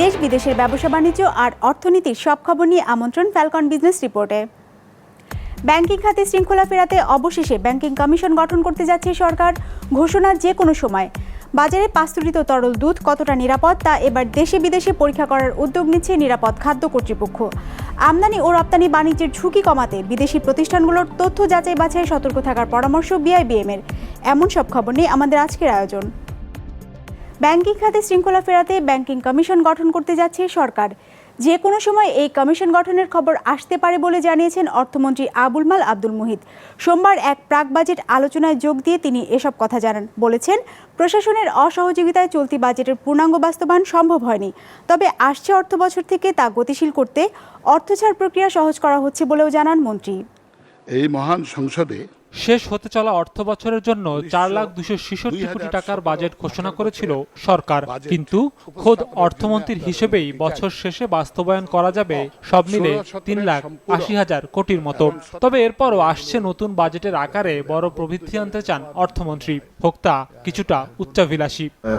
দেশ বিদেশের ব্যবসা বাণিজ্য আর অর্থনীতির সব খবর নিয়ে আমন্ত্রণ ফ্যালকন বিজনেস রিপোর্টে ব্যাংকিং খাতে শৃঙ্খলা ফেরাতে অবশেষে ব্যাংকিং কমিশন গঠন করতে যাচ্ছে সরকার। ঘোষণা যে কোনো সময়। বাজারে পাস্তুরিত তরল দুধ কতটা নিরাপদ তা এবার দেশে বিদেশে পরীক্ষা করার উদ্যোগ নিচ্ছে নিরাপদ খাদ্য কর্তৃপক্ষ। আমদানি ও রপ্তানি বাণিজ্যের ঝুঁকি কমাতে বিদেশি প্রতিষ্ঠানগুলোর তথ্য যাচাই বাছাই সতর্ক থাকার পরামর্শ বিআইবিএম এর এমন সব খবর নিয়ে আমাদের আজকের আয়োজন। ব্যাংকিং খাতে শৃঙ্খলা ফেরাতে ব্যাংকিং কমিশন গঠন করতে যাচ্ছে সরকার। যে কোনো সময় এই কমিশন গঠনের খবর আসতে পারে বলে জানিয়েছেন অর্থমন্ত্রী আবুল মাল আব্দুল মুহিত। সোমবার এক প্রাক বাজেট আলোচনায় যোগ দিয়ে তিনি এসব কথা জানান। বলেছেন, প্রশাসনের অসহযোগিতায় চলতি বাজেটের পূর্ণাঙ্গ বাস্তবায়ন সম্ভব হয়নি। তবে আসছে অর্থ বছর থেকে তা গতিশীল করতে অর্থছাড় প্রক্রিয়া সহজ করা হচ্ছে বলেও জানান মন্ত্রী। এই মহান সংসদে শেষ হতে চলা অর্থ বছরের জন্য চার লাখ দুশো ছেষট্টি কোটি টাকার বাজেট ঘোষণা করেছিল সরকার। কিন্তু খোদ অর্থমন্ত্রীর হিসেবেই বছর শেষে বাস্তবায়ন করা যাবে সব মিলে তিন লাখ আশি হাজার কোটির মতো। তবে এরপরও আসছে নতুন বাজেটের আকারে বড় প্রবৃদ্ধি আনতে চান অর্থমন্ত্রী। ভোক্তা কিছুটা উচ্চাভিলাষী। Uh,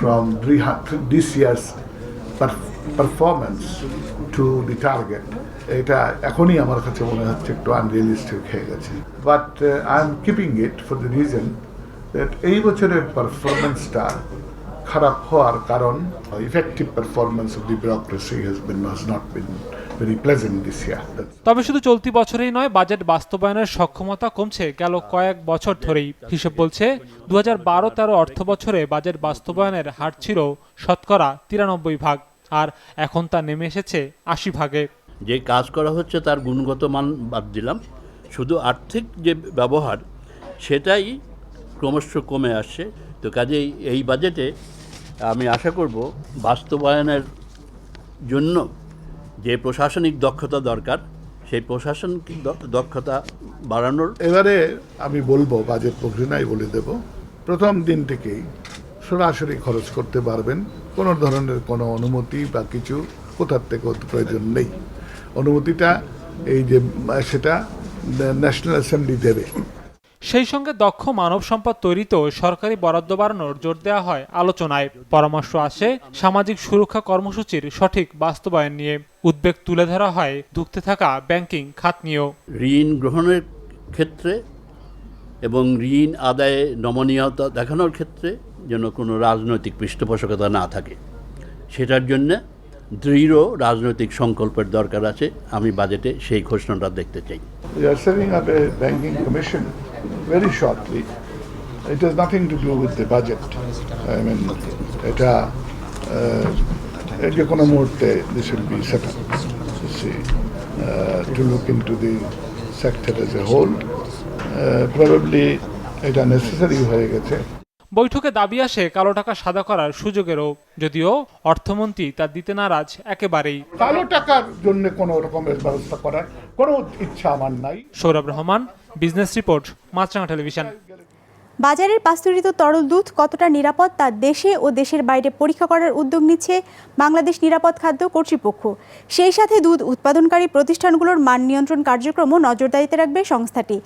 from this year's performance to the target. এটা এখনই আমার কাছে মনে হচ্ছে একটু আনরিয়েলিস্টিক হয়ে গেছে। But I am keeping it for the reason that এই বছরের পারফরমেন্সটা খারাপ হওয়ার কারণ effective performance of the bureaucracy has been has not been তবে শুধু চলতি বছরেই নয় বাজেট বাস্তবায়নের সক্ষমতা কমছে গেল কয়েক বছর ধরেই। হিসেব বলছে দু হাজার বারো তেরো অর্থ বছরে বাজেট বাস্তবায়নের হার ছিল শতকরা তিরানব্বই ভাগ, আর এখন তা নেমে এসেছে আশি ভাগে। যে কাজ করা হচ্ছে তার গুণগত মান বাদ দিলাম। শুধু আর্থিক যে ব্যবহার, সেটাই ক্রমশ কমে আসছে। তো কাজেই এই বাজেটে আমি আশা করব বাস্তবায়নের জন্য যে প্রশাসনিক দক্ষতা দরকার, সেই প্রশাসনিক দক্ষতা বাড়ানোর এবারে আমি বলব, বাজেট ঘোষণায় বলে দেব। প্রথম দিন থেকেই সরাসরি খরচ করতে পারবেন। কোনো ধরনের কোনো অনুমতি বা কিছু কোথার থেকে প্রয়োজন নেই। অনুমতিটা এই যে সেটা ন্যাশনাল অ্যাসেম্বলি দেবে। সেই সঙ্গে দক্ষ মানব সম্পদ তৈরিতেও সরকারি বরাদ্দ বাড়ানোর জোর দেওয়া হয় আলোচনায়। পরামর্শ আসে সামাজিক সুরক্ষা কর্মসূচির সঠিক বাস্তবায়ন নিয়ে। উদ্বেগ তুলে ধরা হয় ধুঁকতে থাকা ব্যাংকিং খাত নিয়েও। ঋণ গ্রহণের ক্ষেত্রে এবং ঋণ আদায়ে নমনীয়তা দেখানোর ক্ষেত্রে যেন কোনো রাজনৈতিক পৃষ্ঠপোষকতা না থাকে সেটার জন্য দৃঢ় রাজনৈতিক সংকল্পের দরকার আছে আমি বাজেটে সেই ঘোষণাটা দেখতে চাই We are setting up a banking commission very shortly. It has nothing to do with the budget. I mean, এটা uh, যে কোনো মুহূর্তে this will be set up to see, uh, to look into the sector as a whole. Uh, probably এটা necessary হয়ে গেছে বৈঠকে দাবি আসে কালো টাকা সাদা করার সুযোগেরও। যদিও অর্থমন্ত্রী তা দিতে নারাজ একেবারেই। কালো টাকার জন্য কোনো রকমের ব্যবস্থা করার কোনো ইচ্ছা আমার নাই। Sourav Rahman business report Maasranga television. বাজারের পাস্তুরিত তরল দুধ কতটা নিরাপদ তা দেশে ও দেশের বাইরে পরীক্ষা করার উদ্যোগ নিচ্ছে বাংলাদেশ নিরাপদ খাদ্য কর্তৃপক্ষ। সেই সাথে দুধ উৎপাদনকারী প্রতিষ্ঠানগুলোর মান নিয়ন্ত্রণ কার্যক্রমও নজরদারিতে রাখবে সংস্থাটি।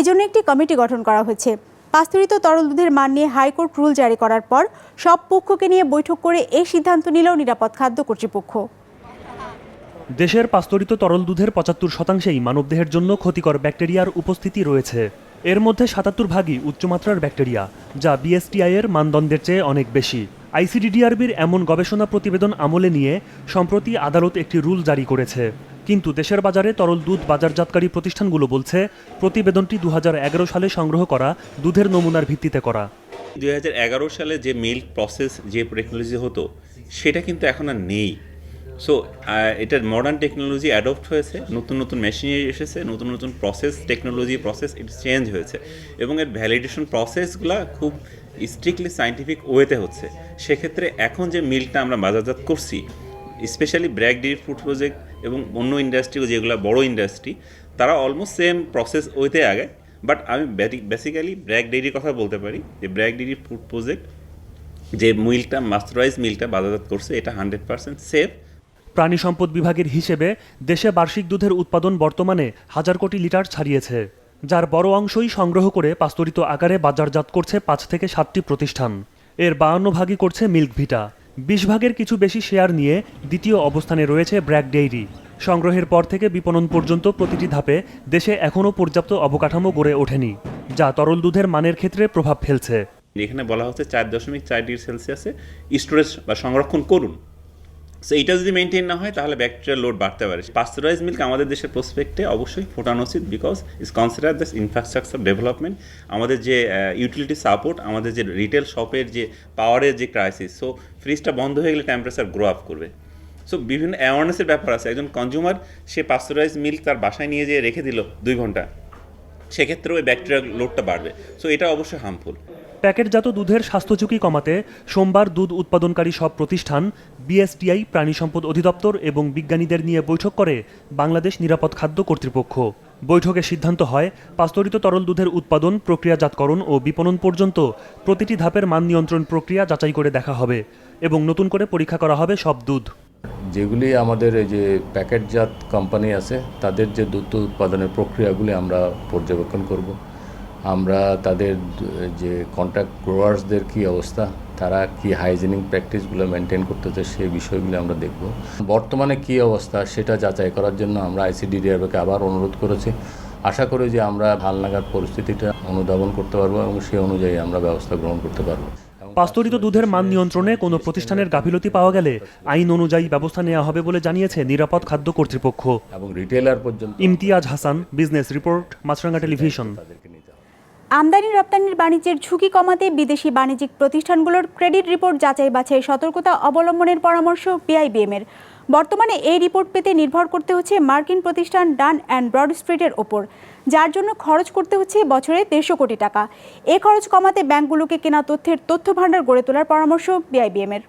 এজন্য একটি কমিটি গঠন করা হয়েছে। পাস্তুরিত তরল দুধের মান নিয়ে হাইকোর্ট রুল জারি করার পর সব পক্ষকে নিয়ে বৈঠক করে এই সিদ্ধান্ত নিল নিরাপদ খাদ্য কর্তৃপক্ষ। দেশের পাস্তরিত তরল দুধের পঁচাত্তর শতাংশেই মানবদেহের জন্য ক্ষতিকর ব্যাকটেরিয়ার উপস্থিতি রয়েছে। এর মধ্যে সাতাত্তর ভাগই উচ্চমাত্রার ব্যাকটেরিয়া, যা বিএসটিআই এর মানদণ্ডের চেয়ে অনেক বেশি। আইসিডিডিআরবির এমন গবেষণা প্রতিবেদন আমলে নিয়ে সম্প্রতি আদালত একটি রুল জারি করেছে। কিন্তু দেশের বাজারে তরল দুধ বাজারজাতকারী প্রতিষ্ঠানগুলো বলছে, প্রতিবেদনটি দু হাজার এগারো সালে সংগ্রহ করা, দুধের নমুনার ভিত্তিতে করা। দুই হাজার এগারো সালে যে মিল্ক প্রসেস যে টেকনোলজি হতো, সেটা কিন্তু এখন আর নেই। সো এটার মডার্ন টেকনোলজি অ্যাডপ্ট হয়েছে, নতুন নতুন মেশিনারি এসেছে, নতুন নতুন প্রসেস টেকনোলজি প্রসেস এটা চেঞ্জ হয়েছে। এবং এর ভ্যালিডেশন প্রসেসগুলো খুব স্ট্রিক্টলি সাইন্টিফিক ওয়েতে হচ্ছে। সেক্ষেত্রে এখন যে মিল্কটা আমরা বাজারজাত করছি specially BRAC dairy food project এবং অন্য ইন্ডাস্ট্রি যেগুলো বড় ইন্ডাস্ট্রি তারা অলমোস্ট সেম প্রসেস ওইতে আগে বাট আমি বেসিক্যালি ব্র্যাক ডেরির কথা বলতে পারি যে ব্র্যাক ডেরি ফুড প্রজেক্ট যে মিলটা মাস্টারাইজ মিলটা বাজারজাত করছে, এটা হান্ড্রেড পার্সেন্ট সেফ প্রাণী সম্পদ বিভাগের হিসেবে দেশে বার্ষিক দুধের উৎপাদন বর্তমানে হাজার কোটি লিটার ছাড়িয়েছে, যার বড় অংশই সংগ্রহ করে পাস্তরিত আকারে বাজারজাত করছে পাঁচ থেকে সাতটি প্রতিষ্ঠান। এর বায়ান্ন ভাগই করছে মিল্ক ভিটা। বিশ ভাগের কিছু বেশি শেয়ার নিয়ে দ্বিতীয় অবস্থানে রয়েছে ব্র্যাক ডেইরি। সংগ্রহের পর থেকে বিপণন পর্যন্ত প্রতিটি ধাপে দেশে এখনও পর্যাপ্ত অবকাঠামো গড়ে ওঠেনি, যা তরল দুধের মানের ক্ষেত্রে প্রভাব ফেলছে। এখানে বলা হচ্ছে চার দশমিক চার ডিগ্রি সেলসিয়াসে স্টোরেজ বা সংরক্ষণ করুন। সো এইটা যদি মেনটেন না হয়, তাহলে ব্যাকটেরিয়াল লোড বাড়তে পারে। পাস্তুরাইজ মিল্ক আমাদের দেশের প্রসপেক্টে অবশ্যই ফোটানো উচিত because is consider this infrastructure development আমাদের যে ইউটিলিটি সাপোর্ট আমাদের যে রিটেল শপের যে পাওয়ারের যে ক্রাইসিস সো ফ্রিজটা বন্ধ হয়ে গেলে টেম্পারেচার গ্রো আপ করবে। সো বিভিন্ন অ্যাওয়ারনেসের ব্যাপার আছে। একজন কনজিউমার সে পাস্তুরাইজ মিল্ক তার বাসায় নিয়ে যেয়ে রেখে দিল দুই ঘণ্টা। সেক্ষেত্রে ওই ব্যাকটেরিয়াল লোডটা বাড়বে। সো এটা অবশ্যই হার্মফুল প্যাকেটজাত দুধের স্বাস্থ্য ঝুঁকি কমাতে সোমবার দুধ উৎপাদনকারী সব প্রতিষ্ঠান, বিএসটিআই, প্রাণী সম্পদ অধিদপ্তর এবং বিজ্ঞানীদের নিয়ে বৈঠক করে বাংলাদেশ নিরাপদ খাদ্য কর্তৃপক্ষ। বৈঠকে সিদ্ধান্ত হয়, পাস্তরিত তরল দুধের উৎপাদন প্রক্রিয়াজাতকরণ ও বিপণন পর্যন্ত প্রতিটি ধাপের মান নিয়ন্ত্রণ প্রক্রিয়া যাচাই করে দেখা হবে এবং নতুন করে পরীক্ষা করা হবে সব দুধ। যেগুলি আমাদের এই যে প্যাকেটজাত কোম্পানি আছে, তাদের যে দুধ উৎপাদনের প্রক্রিয়াগুলি আমরা পর্যবেক্ষণ করব। আমরা তাদের যে কন্ট্রাক্ট গ্রোয়ার্সদের কী অবস্থা তারা কি হাইজেনিক প্র্যাকটিসগুলো মেনটেন করতেছে সেই বিষয়গুলি আমরা দেখব। বর্তমানে কী অবস্থা সেটা যাচাই করার জন্য আমরা আইসিডিডিআরকে আবার অনুরোধ করেছি। আশা করি যে আমরা ভালো হালনাগাদ পরিস্থিতিটা অনুধাবন করতে পারব এবং সেই অনুযায়ী আমরা ব্যবস্থা গ্রহণ করতে পারব। পাস্তরিত দুধের মান নিয়ন্ত্রণে কোনো প্রতিষ্ঠানের গাফিলতি পাওয়া গেলে আইন অনুযায়ী ব্যবস্থা নেওয়া হবে বলে জানিয়েছে নিরাপদ খাদ্য কর্তৃপক্ষ। এবং রিটেলার পর্যন্ত Imtiaz Hasan business report Maasranga television আমদানি রপ্তানির বাণিজ্যের ঝুঁকি কমাতে বিদেশি বাণিজ্যিক প্রতিষ্ঠানগুলোর ক্রেডিট রিপোর্ট যাচাই বাছাই সতর্কতা অবলম্বনের পরামর্শ বিআইবিএম এর। বর্তমানে এই রিপোর্ট পেতে নির্ভর করতে হচ্ছে মার্কিন প্রতিষ্ঠান ডান অ্যান্ড ব্রড স্ট্রিটের ওপর, যার জন্য খরচ করতে হচ্ছে বছরে দেড়শো কোটি টাকা। এ খরচ কমাতে ব্যাংকগুলোকে কেনা তথ্যের তথ্য ভাণ্ডার গড়ে তোলার পরামর্শ বিআইবিএম এর।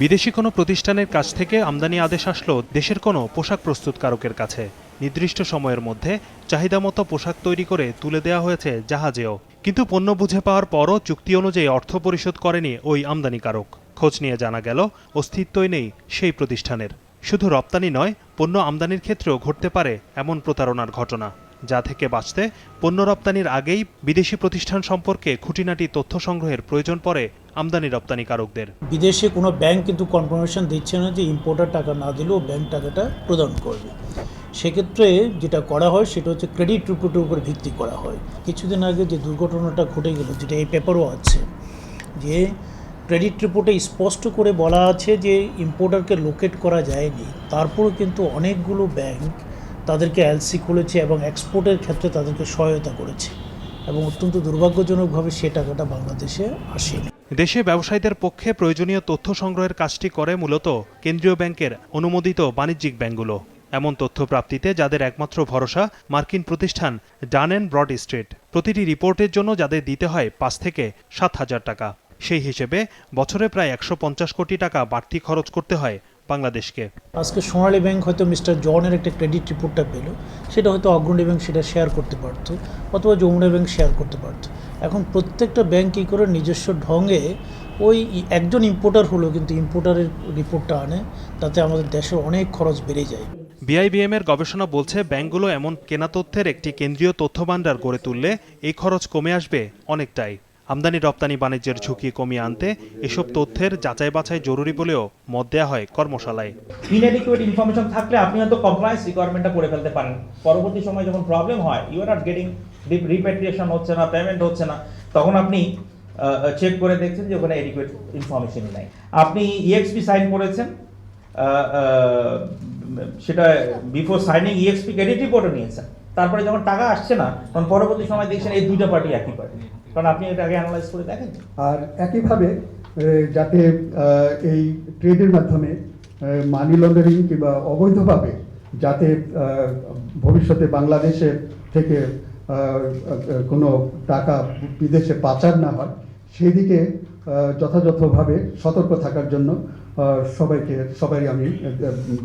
বিদেশি কোনো প্রতিষ্ঠানের কাছ থেকে আমদানি আদেশ আসলো, দেশের কোনো পোশাক প্রস্তুতকারকের কাছে। নির্দিষ্ট সময়ের মধ্যে চাহিদা মতো পোশাক তৈরি করে তুলে দেওয়া হয়েছে জাহাজেও। কিন্তু পণ্য বুঝে পাওয়ার পরও চুক্তি অনুযায়ী অর্থ পরিশোধ করেনি ওই আমদানিকারক। খোঁজ নিয়ে জানা গেল, অস্তিত্বই নেই সেই প্রতিষ্ঠানের। শুধু রপ্তানি নয়, পণ্য আমদানির ক্ষেত্রেও ঘটতে পারে এমন প্রতারণার ঘটনা। যা থেকে বাঁচতে পণ্য রপ্তানির আগেই বিদেশি প্রতিষ্ঠান সম্পর্কে খুঁটিনাটি তথ্য সংগ্রহের প্রয়োজন পড়ে আমদানি রপ্তানিকারকদের। বিদেশে কোনো ব্যাংক কিন্তু কনফার্মেশন দিচ্ছে না যে ইম্পোর্টার টাকা না দিলেও ব্যাংক টাকাটা প্রদান করবে। সেক্ষেত্রে যেটা করা হয় সেটা হচ্ছে ক্রেডিট রিপোর্টের উপর ভিত্তি করা হয়। কিছুদিন আগে যে দুর্ঘটনাটা ঘটে গেল, যেটা এই পেপারও আছে, যে ক্রেডিট রিপোর্টে স্পষ্ট করে বলা আছে যে ইম্পোর্টারকে লোকেট করা যায়নি। তারপরেও কিন্তু অনেকগুলো ব্যাংক তাদেরকে এলসি খুলেছে এবং এক্সপোর্টের ক্ষেত্রে তাদেরকে সহায়তা করেছে এবং অত্যন্ত দুর্ভাগ্যজনকভাবে সে টাকাটা বাংলাদেশে আসেনি। দেশে ব্যবসায়ীদের পক্ষে প্রয়োজনীয় তথ্য সংগ্রহের কাজটি করে মূলত কেন্দ্রীয় ব্যাংকের অনুমোদিত বাণিজ্যিক ব্যাংকগুলো। এমন তথ্য প্রাপ্তিতে যাদের একমাত্র ভরসা মার্কিন প্রতিষ্ঠান ডান অ্যান্ড ব্রড স্ট্রিট। প্রতিটি রিপোর্টের জন্য যাদের দিতে হয় পাঁচ থেকে সাত হাজার টাকা। সেই হিসেবে বছরে প্রায় একশো পঞ্চাশ কোটি টাকা বাড়তি খরচ করতে হয় বাংলাদেশকে। আজকে সোনালী ব্যাংক হয়তো মিস্টার জনের একটা ক্রেডিট রিপোর্টটা পেল। সেটা হয়তো অগ্রণী ব্যাংক সেটা শেয়ার করতে পারতো, অথবা যমুনা ব্যাংক শেয়ার করতে পারতো। এখন প্রত্যেকটা ব্যাংক কী করে নিজস্ব ঢঙে ওই একজন ইম্পোর্টার হলো কিন্তু ইম্পোর্টারের রিপোর্টটা আনে, তাতে আমাদের দেশের অনেক খরচ বেড়ে যায়। বিআইবিএম এর গবেষণা বলছে, ব্যাংকগুলো এমন কেনা তথ্যের একটি কেন্দ্রীয় তথ্য ভাণ্ডার গড়ে তুললে এই খরচ কমে আসবে অনেকটাই। আমদানি, রপ্তানি, বাণিজ্যের ঝুঁকি কমিয়ে আনতে এসব তথ্যের যাচাই বাছাই জরুরি বলেও মত দেওয়া হয় কর্মশালায়। ইনএডিকুয়েট ইনফরমেশন থাকলে আপনি হয়তো কমপ্লায়েন্স রিকোয়ারমেন্টটা করে ফেলতে পারেন। পরবর্তী সময় যখন প্রবলেম হয় you are not getting repatriation হচ্ছে না পেমেন্ট হচ্ছে না, তখন আপনি চেক করে দেখছেন যে ওখানে এডিকুয়েট ইনফরমেশনই নাই। আপনি ইএক্সপি সাইন করেছেন সেটা বিফোর সাইনিং ইএক্সপি ক্রেডিট রিপোর্টও নিয়েছেন তারপরে যখন টাকা আসছে না, তখন পরবর্তী সময় দেখছেন এই দুইটা পার্টি একই পার্টি কারণ আপনি এটা আগে অ্যানালাইজ করে দেখেন আর একইভাবে যাতে এই ট্রেডের মাধ্যমে মানি লন্ডারিং কিংবা অবৈধভাবে যাতে ভবিষ্যতে বাংলাদেশের থেকে কোনো টাকা বিদেশে পাচার না হয়, সেদিকে যথাযথভাবে সতর্ক থাকার জন্য সবাইকে সবাই আমি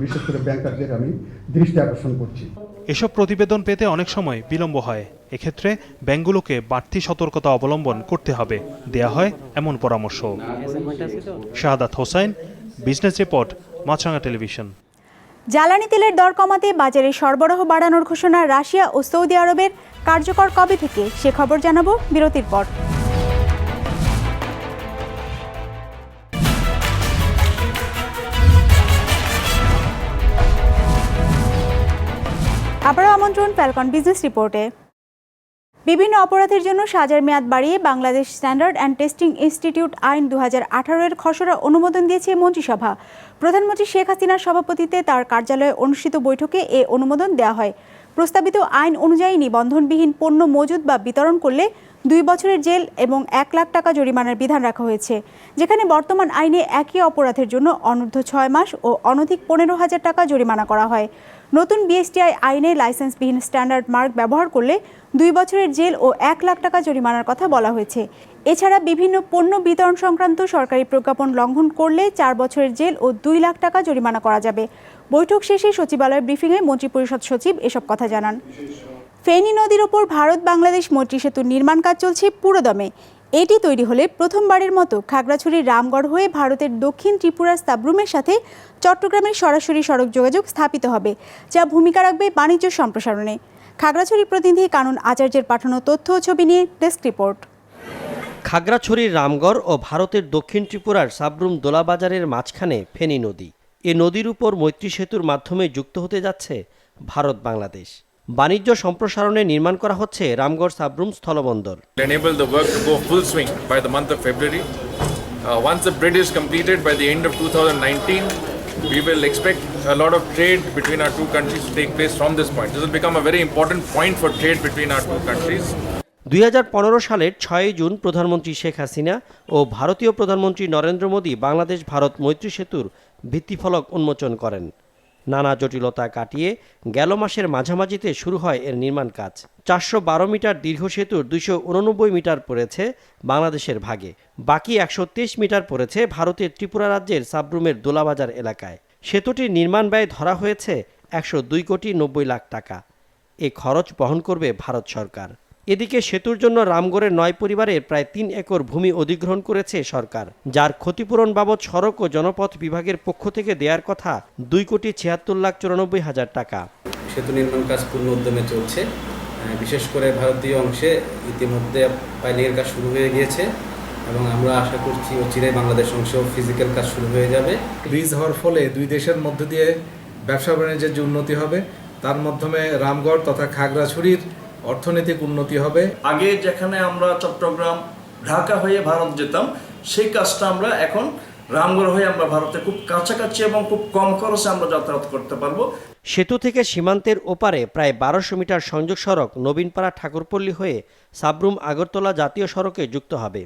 বিশেষ করে ব্যাংকারদের আমি দৃষ্টি আকর্ষণ করছি। এসব প্রতিবেদন পেতে অনেক সময় বিলম্ব হয়। এক্ষেত্রে ব্যাংকগুলোকে বাড়তি সতর্কতা অবলম্বন করতে হবে। দেয়া হয় এমন পরামর্শ। Shahadat Hossain business report Maasranga television. জ্বালানি তেলের দর কমাতে বাজারে সরবরাহ বাড়ানোর ঘোষণা রাশিয়া ও সৌদি আরবের কার্যকর কবে থেকে? সে খবর জানাব বিরতির পর। আমন্ত্রণ ফ্যালকন বিজনেস রিপোর্টে। বিভিন্ন অপরাধের জন্য সাজার মেয়াদ বাড়িয়ে Bangladesh standard and testing institute আইন দু হাজার আঠারো এর খসড়া অনুমোদন দিয়েছে মন্ত্রিসভা। প্রধানমন্ত্রী শেখ হাসিনার সভাপতিত্বে তার কার্যালয়ে অনুষ্ঠিত বৈঠকে এ অনুমোদন দেওয়া হয়। প্রস্তাবিত আইন অনুযায়ী নিবন্ধনবিহীন পণ্য মজুদ বা বিতরণ করলে দুই বছরের জেল এবং এক লাখ টাকা জরিমানার বিধান রাখা হয়েছে, যেখানে বর্তমান আইনে একই অপরাধের জন্য অনূর্ধ্ব ছয় মাস ও অনধিক পনেরো হাজার টাকা জরিমানা করা হয়। নতুন বিএসটিআই আইনে লাইসেন্সবিহীন স্ট্যান্ডার্ড মার্ক ব্যবহার করলে দুই বছরের জেল ও এক লাখ টাকা জরিমানার কথা বলা হয়েছে। এছাড়া বিভিন্ন পণ্য বিতরণ সংক্রান্ত সরকারি প্রজ্ঞাপন লঙ্ঘন করলে চার বছরের জেল ও দুই লাখ টাকা জরিমানা করা যাবে। বৈঠক শেষে সচিবালয়ের ব্রিফিংয়ে মন্ত্রিপরিষদ সচিব এসব কথা জানান। ফেনী নদীর ওপর ভারত বাংলাদেশ মৈত্রী সেতুর নির্মাণ কাজ চলছে পুরোদমে। এটি তৈরি হলে প্রথমবারের মতো খাগড়াছড়ির রামগড় হয়ে ভারতের দক্ষিণ ত্রিপুরার সাবরুমের সাথে চট্টগ্রামের সরাসরি সড়ক যোগাযোগ স্থাপিত হবে, যা ভূমিকা রাখবে বাণিজ্য সম্প্রসারণে। খাগড়াছড়ি প্রতিনিধি কানুন আচার্যের পাঠানো তথ্য ও ছবি নিয়ে ডেস্ক রিপোর্ট। খাগড়াছড়ির রামগড় ও ভারতের দক্ষিণ ত্রিপুরার সাবরুম দোলাবাজারের মাঝখানে ফেনী নদী। এ নদীর উপর মৈত্রী সেতুর মাধ্যমে যুক্ত হতে যাচ্ছে ভারত বাংলাদেশ বাণিজ্য সম্প্রসারণে নির্মাণ করা হচ্ছে রামগড় সাবরুম স্থলবন্দর enable the work to go full swing by the month of February. Uh, once the bridge is completed by the end of 2019, we will expect a lot of trade between our two countries to take place from this point. This will become a very important point for trade between our two countries. দুই সালের ছয়ই June প্রধানমন্ত্রী শেখ হাসিনা ও ভারতীয় প্রধানমন্ত্রী নরেন্দ্র মোদী বাংলাদেশ ভারত মৈত্রী সেতুর ভিত্তিফলক উন্মোচন করেন নানা জটিলতা কাটিয়ে গেল মাসের মাঝামাঝিতে শুরু হয় এর নির্মাণ কাজ। চারশো বারো মিটার দীর্ঘ সেতুর দুইশো উননব্বই মিটার পড়েছে বাংলাদেশের ভাগে। বাকি একশো তেইশ মিটার পড়েছে ভারতের ত্রিপুরা রাজ্যের সাবরুমের দোলাবাজার এলাকায়। সেতুটির নির্মাণ ব্যয় ধরা হয়েছে একশো দুই কোটি নব্বই লাখ টাকা। এ খরচ বহন করবে ভারত সরকার। এদিকে সেতুর জন্য রামগড়ের নয় পরিবারের প্রায় তিন একর ভূমি অধিগ্রহণ করেছে সরকার। যার ক্ষতিপূরণ বাবদ সড়ক ও জনপথ বিভাগের পক্ষ থেকে দেওয়ার কথা দুই কোটি ছিয়াত্তর লাখ চুরানব্বই হাজার টাকা। সেতু নির্মাণ কাজ পূর্ণ উদ্যমে চলছে। বিশেষ করে ভারতীয় অংশে ইতিমধ্যে পাইলিংয়ের কাজ শুরু হয়ে গিয়েছে এবং আমরা আশা করছি অচিরে বাংলাদেশ অংশেও ফিজিক্যাল কাজ শুরু হয়ে যাবে। ব্রিজ হওয়ার ফলে দুই দেশের মধ্য দিয়ে ব্যবসা বাণিজ্যের যে উন্নতি হবে তার মাধ্যমে রামগড় তথা খাগড়াছড়ির অর্থনৈতিক উন্নতি হবে। আগে যেখানে আমরা চট্টগ্রাম ঢাকা হয়ে ভারত যেতাম সেই কাজটা আমরা এখন রামগড় হয়ে আমরা ভারতে খুব কাছাকাছি এবং খুব কম খরচে আমরা যাতায়াত করতে পারব। সেতু থেকে সীমান্তের ওপারে প্রায় বারোশো মিটার সংযোগ সড়ক নবীনপাড়া ঠাকুরপল্লী হয়ে সাবরুম আগরতলা জাতীয় সড়কে যুক্ত হবে।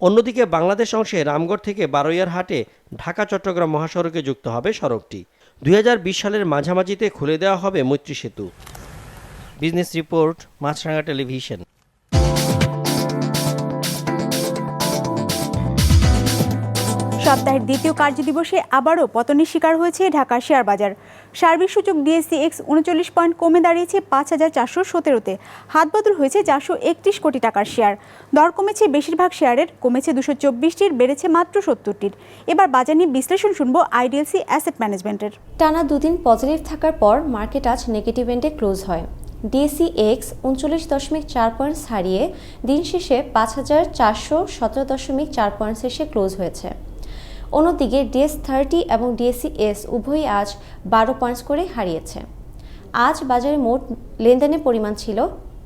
অন্যদিকে বাংলাদেশ অংশে রামগড় থেকে বারৈয়ারহাটে ঢাকা চট্টগ্রাম মহাসড়কে যুক্ত হবে সড়কটি। দুই হাজার বিশ সালের মাঝামাঝিতে খুলে দেওয়া হবে Maitree Setu. Business report Maasranga television. সপ্তাহের দ্বিতীয় কার্যদিবসে আবারও পতনের শিকার হয়েছে ঢাকার শেয়ার বাজার। সার্বিক সূচক ডিএসসি এক্স উনচল্লিশ পয়েন্ট কমে দাঁড়িয়েছে পাঁচ হাজার চারশো সতেরোতে। হাত হাতবদল হয়েছে চারশো একত্রিশ কোটি টাকার শেয়ার। দর কমেছে বেশিরভাগ শেয়ারের কমেছে দুশো চব্বিশটির বেড়েছে মাত্র সত্তরটির। এবার বাজার নিয়ে বিশ্লেষণ শুনব আইডিএলসি অ্যাসেট ম্যানেজমেন্টের। টানা দুদিন পজিটিভ থাকার পর মার্কেট আজ নেগেটিভ এন্ডে ক্লোজ হয়। ডিএসি এক্স উনচল্লিশ দশমিক চার পয়েন্টস হারিয়ে দিন শেষে পাঁচ হাজার চারশো সতেরো দশমিক চার পয়েন্টস এসে ক্লোজ হয়েছে। অন্যদিকে ডিএস থার্টি এবং ডিএসসি এস উভয়ই আজ বারো পয়েন্টস করে হারিয়েছে। আজ বাজারে মোট লেনদেনের পরিমাণ ছিল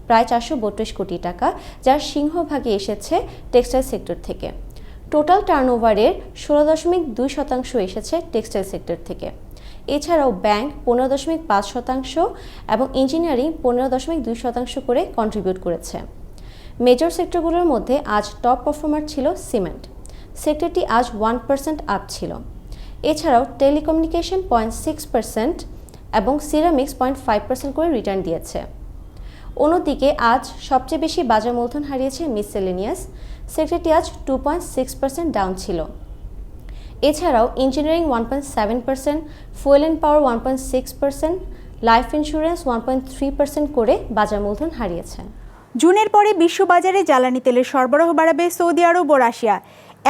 প্রায় চারশো বত্রিশ কোটি টাকা যার সিংহভাগে এসেছে টেক্সটাইল সেক্টর থেকে। টোটাল টার্নওভারের ষোলো দশমিক দুই শতাংশ এসেছে টেক্সটাইল সেক্টর থেকে। এছাড়াও ব্যাংক পনেরো দশমিক পাঁচ শতাংশ এবং ইঞ্জিনিয়ারিং পনেরো দশমিক দুই শতাংশ করে কন্ট্রিবিউট করেছে। মেজর সেক্টরগুলোর মধ্যে আজ টপ পারফর্মার ছিল সিমেন্ট সেক্টরটি আজ ওয়ান পার্সেন্ট আপ ছিল। এছাড়াও টেলিকমিউনিকেশন পয়েন্ট সিক্স পার্সেন্ট এবং সিরামিক্স পয়েন্ট ফাইভ পার্সেন্ট করে রিটার্ন দিয়েছে। অন্যদিকে আজ সবচেয়ে বেশি বাজার মূলধন হারিয়েছে মিসেলেনিয়াস সেক্টরটি আজ two point six percent down ছিল। এছাড়াও engineering one point seven percent fuel and power one point six percent life insurance one point three percent করে বাজার মূলধন হারিয়েছে জুনের পরে বিশ্ববাজারে জ্বালানি তেলের সরবরাহ বাড়াবে সৌদি আরব ও রাশিয়া।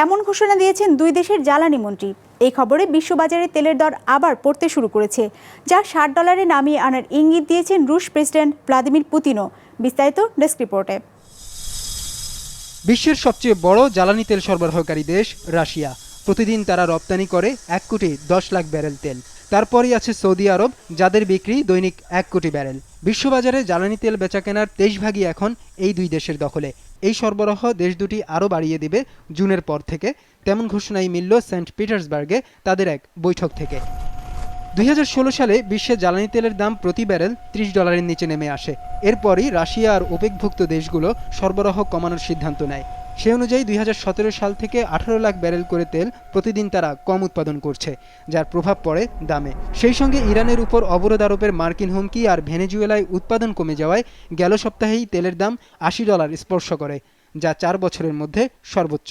এমন ঘোষণা দিয়েছেন দুই দেশের জ্বালানি মন্ত্রী। এই খবরে বিশ্ববাজারে তেলের দর আবার পড়তে শুরু করেছে যা ষাট ডলারে নামিয়ে আনার ইঙ্গিত দিয়েছেন রুশ প্রেসিডেন্ট ভ্লাদিমির পুতিনও বিস্তারিত ডেস্ক রিপোর্টে। বিশ্বের সবচেয়ে বড় জ্বালানি তেল সরবরাহকারী দেশ রাশিয়া। প্রতিদিন তারা রপ্তানি করে এক কোটি দশ লাখ ব্যারেল তেল। তারপরই আছে সৌদি আরব, যাদের বিক্রি দৈনিক এক কোটি ব্যারেল। বিশ্ববাজারে জ্বালানি তেল বেচাকেনার তেইশ ভাগই এখন এই দুই দেশের দখলে। এই সরবরাহ দেশ দুটি আরও বাড়িয়ে দিবে জুনের পর থেকে। তেমন ঘোষণাই মিলল সেন্ট পিটার্সবার্গে তাদের এক বৈঠক থেকে। দুই হাজার ষোলো সালে বিশ্বে জ্বালানি তেলের দাম প্রতি ব্যারেল ত্রিশ ডলারের নিচে নেমে আসে। এরপরই রাশিয়া আর ওপেকভুক্ত দেশগুলো সরবরাহ কমানোর সিদ্ধান্ত নেয়। সে অনুযায়ী দুই সতেরো সাল থেকে আঠারো লাখ ব্যারেল করে তেল প্রতিদিন তারা কম উৎপাদন করছে, যার প্রভাব পড়ে দামে। সেই সঙ্গে ইরানের উপর অবরোধ আরোপের মার্কিন হুমকি আর ভেনেজুয়েলায় উৎপাদন কমে যাওয়ায় গেল সপ্তাহেই তেলের দাম আশি ডলার স্পর্শ করে, যা চার বছরের মধ্যে সর্বোচ্চ।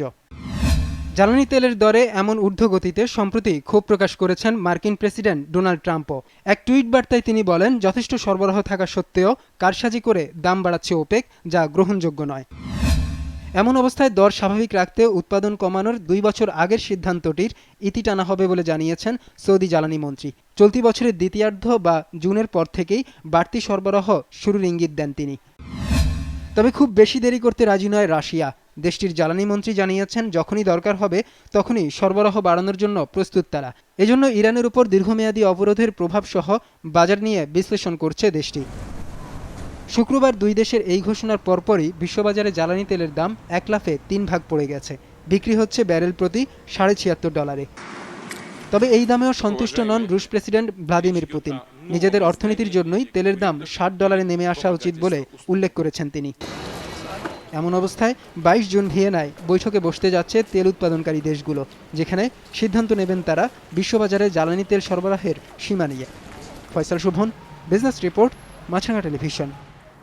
জ্বালানি তেলের দরে এমন ঊর্ধ্বগতিতে সম্প্রতি ক্ষোভ প্রকাশ করেছেন মার্কিন প্রেসিডেন্ট ডোনাল্ড ট্রাম্পও। এক টুইট বার্তায় তিনি বলেন, যথেষ্ট সরবরাহ থাকা সত্ত্বেও কারসাজি করে দাম বাড়াচ্ছে ওপেক, যা গ্রহণযোগ্য নয়। এমন অবস্থায় দর স্বাভাবিক রাখতে উৎপাদন কমানোর দুই বছর আগের সিদ্ধান্তটির ইতি টানা হবে বলে জানিয়েছেন সৌদি জ্বালানি মন্ত্রী। চলতি বছরের দ্বিতীয়ার্ধ বা জুনের পর থেকেই বাড়তি সরবরাহ শুরুর ইঙ্গিত দেন তিনি। তবে খুব বেশি দেরি করতে রাজি নয় রাশিয়া। দেশটির জ্বালানি মন্ত্রী জানিয়েছেন, যখনই দরকার হবে তখনই সরবরাহ বাড়ানোর জন্য প্রস্তুত তারা। এজন্য ইরানের উপর দীর্ঘমেয়াদী অবরোধের প্রভাবসহ বাজার নিয়ে বিশ্লেষণ করছে দেশটি। শুক্রবার দুই দেশের এই ঘোষণার পরপরই বিশ্ববাজারে জ্বালানি তেলের দাম এক লাফে তিন ভাগ পড়ে গেছে। বিক্রি হচ্ছে ব্যারেল প্রতি সাড়ে ছিয়াত্তর ডলারে। তবে এই দামেও সন্তুষ্ট নন রুশ প্রেসিডেন্ট ভ্লাদিমির পুতিন। নিজেদের অর্থনীতির জন্যই তেলের দাম ষাট ডলারে নেমে আসা উচিত বলে উল্লেখ করেছেন তিনি। এমন অবস্থায় বাইশ জুন ভিয়েনায় বৈঠকে বসতে যাচ্ছে তেল উৎপাদনকারী দেশগুলো, যেখানে সিদ্ধান্ত নেবেন তারা বিশ্ববাজারে জ্বালানি তেল সরবরাহের সীমা নিয়ে। Faisal Shovon, business report, Maasranga television.